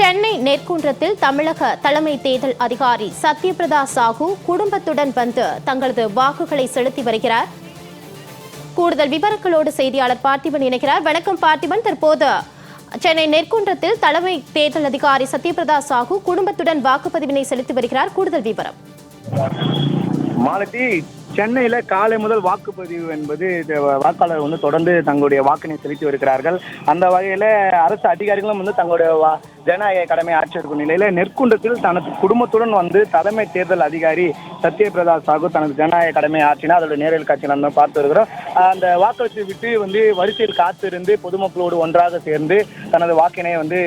சென்னை நெற்குன்றத்தில் தமிழக தலைமை தேர்தல் அதிகாரி சத்யபிரதா சாஹூ குடும்பத்துடன் வந்து தங்களது வாக்குகளை செலுத்தி வருகிறார். கூடுதல் விவரங்களோடு செய்தியாளர் பார்த்திபன் இணைக்கிறார் வணக்கம் பார்த்திபன். தற்போது சென்னை நெற்குன்றத்தில் தலைமை தேர்தல் அதிகாரி சத்யபிரதா சாஹூ குடும்பத்துடன் வாக்குப்பதிவினை செலுத்தி வருகிறார். கூடுதல் விவரம். மாலதி சென்னையில காலை முதல் வாக்குப்பதிவு என்பது வாக்காளர் வந்து தொடர்ந்து தங்களுடைய வாக்கினை செலுத்தி வருகிறார்கள். அந்த வகையில அரசு அதிகாரிகளும் வந்து தங்களுடைய ஜனநாயக கடமை ஆற்றி இருக்கும் நிலையில நெற்குன்றத்தில் தனது குடும்பத்துடன் வந்து தலைமை தேர்தல் அதிகாரி சத்யபிரதா சாகு தனது ஜனநாயக கடமை ஆற்றினா அதோட நேரல் காட்சியில் நம்ம பார்த்து வருகிறோம். அந்த வாக்களித்து விட்டு வந்து வரிசையில் காத்திருந்து பொதுமக்களோடு ஒன்றாக சேர்ந்து தனது வாக்கினை வந்து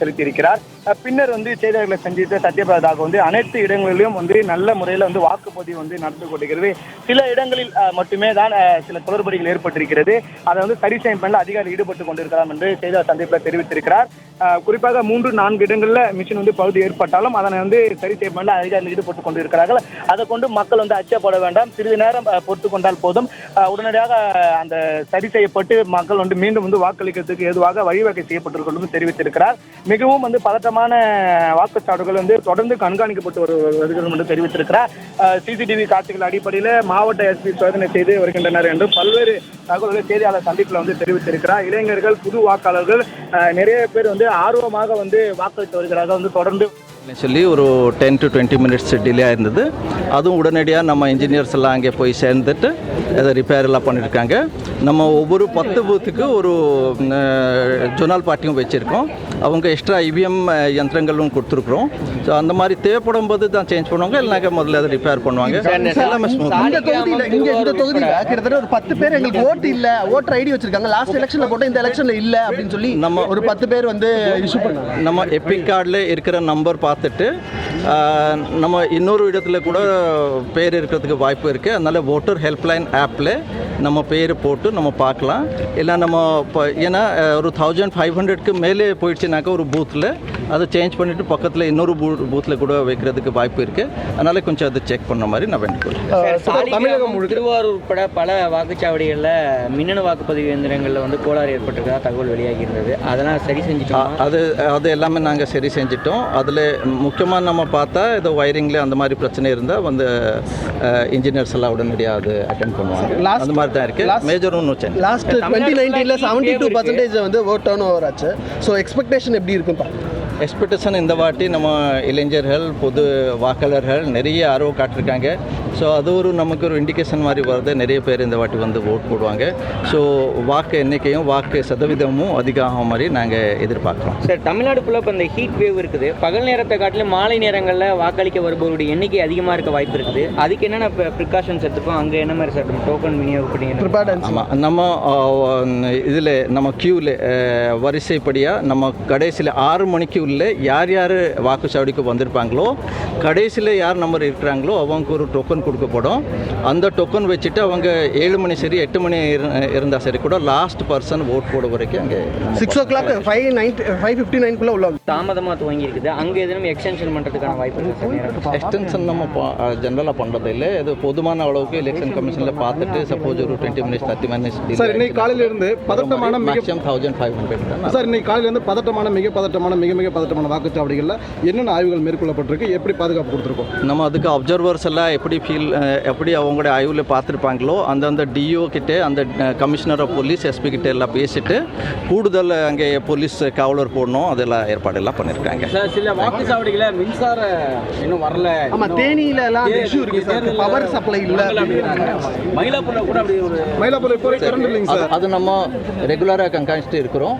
செலுத்தியிருக்கிறார். பின்னர் வந்து செய்தியாளர்களை சந்தித்த சத்யபிரதாக வந்து அனைத்து இடங்களிலும் வந்து நல்ல முறையில் வந்து வாக்குப்பதிவு வந்து நடந்து கொண்டிருக்கிறது. சில இடங்களில் மட்டுமே தான் சில குளறுபடிகள் ஏற்பட்டிருக்கிறது. அதை வந்து சரி செய்யும் பணியில் அதிகாரி ஈடுபட்டு கொண்டிருக்கலாம் என்று செய்தியாளர் சந்திப்பில் தெரிவித்திருக்கிறார். குறிப்பாக மூன்று நான்கு இடங்களில் மிஷின் வந்து பகுதி ஏற்பட்டாலும் அதனை வந்து சரி செய்ய பணியில் அதிகாரிகள் ஈடுபட்டுக் கொண்டிருக்கிறார்கள். அதை கொண்டு மக்கள் வந்து அச்சப்பட வேண்டாம். சிறிது நேரம் பொறுத்து கொண்டால் போதும். உடனடியாக அந்த சரி செய்யப்பட்டு மக்கள் வந்து மீண்டும் வந்து வாக்களிக்கிறதுக்கு ஏதுவாக வழிவகை செய்யப்பட்டிருக்கிறது தெரிவித்திருக்கிறார். மிகவும் வந்து பதட்டமான வாக்குச்சாவடிகள் வந்து தொடர்ந்து கண்காணிக்கப்பட்டு வருகிறது என்று தெரிவித்திருக்கிறார். சிசிடிவி காட்சிகள் அடிப்படையில் மாவட்ட எஸ்பி சோதனை செய்து வருகின்றனர் என்றும் பல்வேறு தகவல்களை செய்தியாளர் சந்திப்பில் வந்து தெரிவித்திருக்கிறார். இளைஞர்கள் புது வாக்காளர்கள் நிறைய பேர் வந்து ஆர்வமாக வந்து வாக்களித்து வருகிறார்கள். வந்து தொடர்ந்து சொல்லி ஒரு ten to twenty minutes delay ஆயிருந்தது. அதுவும் உடனடியாக நம்ம இன்ஜினியர்ஸ் எல்லாம் அங்கே போய் சேர்ந்துட்டு அதை ரிப்பேர் எல்லாம் பண்ணியிருக்காங்க. நம்ம ஒவ்வொரு பத்து பூத்துக்கு ஒரு ஜொனால் பார்ட்டியும் வச்சுருக்கோம். அவங்க எக்ஸ்ட்ரா இவிஎம் யந்திரங்களும் கொடுத்துருக்குறோம். ஸோ அந்த மாதிரி தேவைப்படும் போது தான் சேஞ்ச் பண்ணுவாங்க இல்லைனாக்கா முதல்ல அதை ரிப்பேர் பண்ணுவாங்க. எல்லாமே. இந்த தொகுதியில இங்க இந்த தொகுதியில கிட்டத்தட்ட ஒரு பத்து பேர் எங்களுக்கு ஓட்டு இல்ல ஓட்டர் ஐடி வச்சிருக்காங்க. லாஸ்ட் எலெக்ஷன்ல போட்டு இந்த எலெக்ஷன்ல இல்ல அப்படின்னு சொல்லி நம்ம- ஒரு பத்து பேர் வந்து இஷ்யூ பண்ணாங்க. நம்ம எபிக் கார்டில் இருக்கிற நம்பர் பார்த்துட்டு நம்ம இன்னொரு இடத்துல கூட பேர் இருக்கிறதுக்கு வாய்ப்பு இருக்குது அதனால் ஓட்டர் ஹெல்ப்லைன் ஆப்பில் நம்ம பேர் போட்டு நம்ம பார்க்கலாம். இல்லை நம்ம இப்போ ஏன்னா ஒரு தௌசண்ட் ஃபைவ் ஹண்ட்ரட்க்கு மேலே போயிடுச்சுனாக்கா ஒரு பூத்தில் அதை சேஞ்ச் பண்ணிவிட்டு பக்கத்தில் இன்னொரு பூ பூத்தில் கூட வைக்கிறதுக்கு வாய்ப்பு இருக்குது அதனால் கொஞ்சம் அதை செக் பண்ண மாதிரி நான் வேண்டிக்கொள்கிறேன். தமிழகம் திருவாரூர் உட்பட பல வாக்குச்சாவடிகளில் மின்னணு வாக்குப்பதிவு இயந்திரங்களில் வந்து கோளாறு ஏற்பட்டிருக்கா தகவல் வெளியாகி இருந்தது அதெல்லாம் சரி செஞ்சுட்டோம்? அது அது எல்லாமே நாங்கள் சரி செஞ்சிட்டோம். அதில் முக்கியமாக நம்ம பார்த்தா ஏதோ வயரிங்கில் அந்த மாதிரி பிரச்சனை இருந்தால் வந்து இன்ஜினியர்ஸ் எல்லாம் உடனடியாக அது அட்டென்ட் பண்ணுவாங்க. அந்த மாதிரி தான் இருக்குது மேஜர் ஒன்றும் சேஞ்ச் லாஸ்ட் டுவெண்ட்டி நைன்டீன்ல செவன்டி டூ பர்சன்டேஜ் வந்து ஓட் டர்ன் ஓவர் ஆச்சு. ஸோ எக்ஸ்பெக்டேஷன் எப்படி இருக்குன்னு எக்ஸ்பெக்டேஷன் இந்த வாட்டி நம்ம இளைஞர்கள் பொது வாக்காளர்கள் நிறைய ஆர்வம் காட்டிருக்காங்க. ஸோ அது ஒரு நமக்கு ஒரு இண்டிகேஷன் மாதிரி வருது. நிறைய பேர் இந்த வாட்டி வந்து ஓட் போடுவாங்க. ஸோ வாக்கு எண்ணிக்கையும் வாக்கு சதவீதமும் அதிகமாகும் மாதிரி நாங்கள் எதிர்பார்க்குறோம். சார் தமிழ்நாடு ஃபுல்லாக இப்போ இந்த ஹீட் வேவ் இருக்குது. பகல் நேரத்தை காட்டிலும் மாலை நேரங்களில் வாக்களிக்க வருபவருடைய எண்ணிக்கை அதிகமாக இருக்க வாய்ப்பு இருக்குது. அதுக்கு என்னென்ன ப்ரிகாஷன்ஸ் எடுத்துப்போம்? அங்கே என்ன மாதிரி சார் டோக்கன் விநியோகப்படுங்க ஆமாம் நம்ம இதில் நம்ம க்யூவில் வரிசைப்படியாக நம்ம கடைசியில் ஆறு மணிக்கு உள்ள யார் யார் வாக்குச்சாவடிக்கு வந்திருப்பாங்களோ கடைசியில் யார் நம்பர் இருக்கிறாங்களோ அவங்களுக்கு ஒரு டோக்கன் கொடுக்கப்படும். அந்த டோக்கன் வச்சுட்டு அவங்க ஏழு மணி சரி எட்டு மணி இருந்தால் சரி கூட லாஸ்ட் பர்சன் ஓட் போட வரைக்கும் அங்கே six o'clock five nine five fifty நைன்குள்ள உள்ள தாமதமாக துவங்கி இருக்குது. அங்கே எதுவும் எக்ஸ்டென்ஷன் பண்ணுறதுக்கான வாய்ப்பு எக்ஸ்டென்ஷன் நம்ம ஜென்ரலாக பண்ணுறது இல்லை. இது போதுமான அளவுக்கு எலெக்ஷன் கமிஷனில் பார்த்துட்டு சப்போஸ் ஒரு twenty minutes thirty minutes sir இன்னைக்கு காலையில இருந்து பதட்டமான மிக மேக்ஸிமம் தௌசண்ட் ஃபைவ் ஹண்ட்ரட் தான் சார் இன்னைக்கு காலையில இருந்து பதட்டமான மிக பதட்டமான மிக மிக பதட்டமான வாக்குச்சாவடிகளில் என்னென்ன ஆய்வுகள் மேற்கொள்ளப்பட்டிருக்கு? எப்படி பாதுகாப்பு கொடுத்துருக்கோம்? நம்ம அதுக்கு அப்சர்வர்ஸ் எல்லாம் எப்படி ஃபீல் எப்படி அவங்களுடைய ஆய்வில் பார்த்துருப்பாங்களோ அந்தந்த டிஓ கிட்ட அந்த கமிஷனர் ஆஃப் போலீஸ் எஸ்பி கிட்ட எல்லாம் பேசிட்டு கூடுதல் அங்கே போலீஸ் காவலர் போடணும் அதெல்லாம் ஏற்பாடெல்லாம் பண்ணியிருக்காங்க சார் சில வாக்குச்சாவடிகள மின்சார இன்னும் வரல. ஆமா தேனியில எல்லாம் இஷ்யூ இருக்கு சார். பவர் சப்ளை இல்ல. மயிலாப்பூர்ல கூட அப்படி ஒரு மயிலாப்பூர் இப்போ கரண்ட் இல்லைங்க சார். அது நம்ம ரெகுலராக கண்காணிச்சுட்டு இருக்கிறோம்.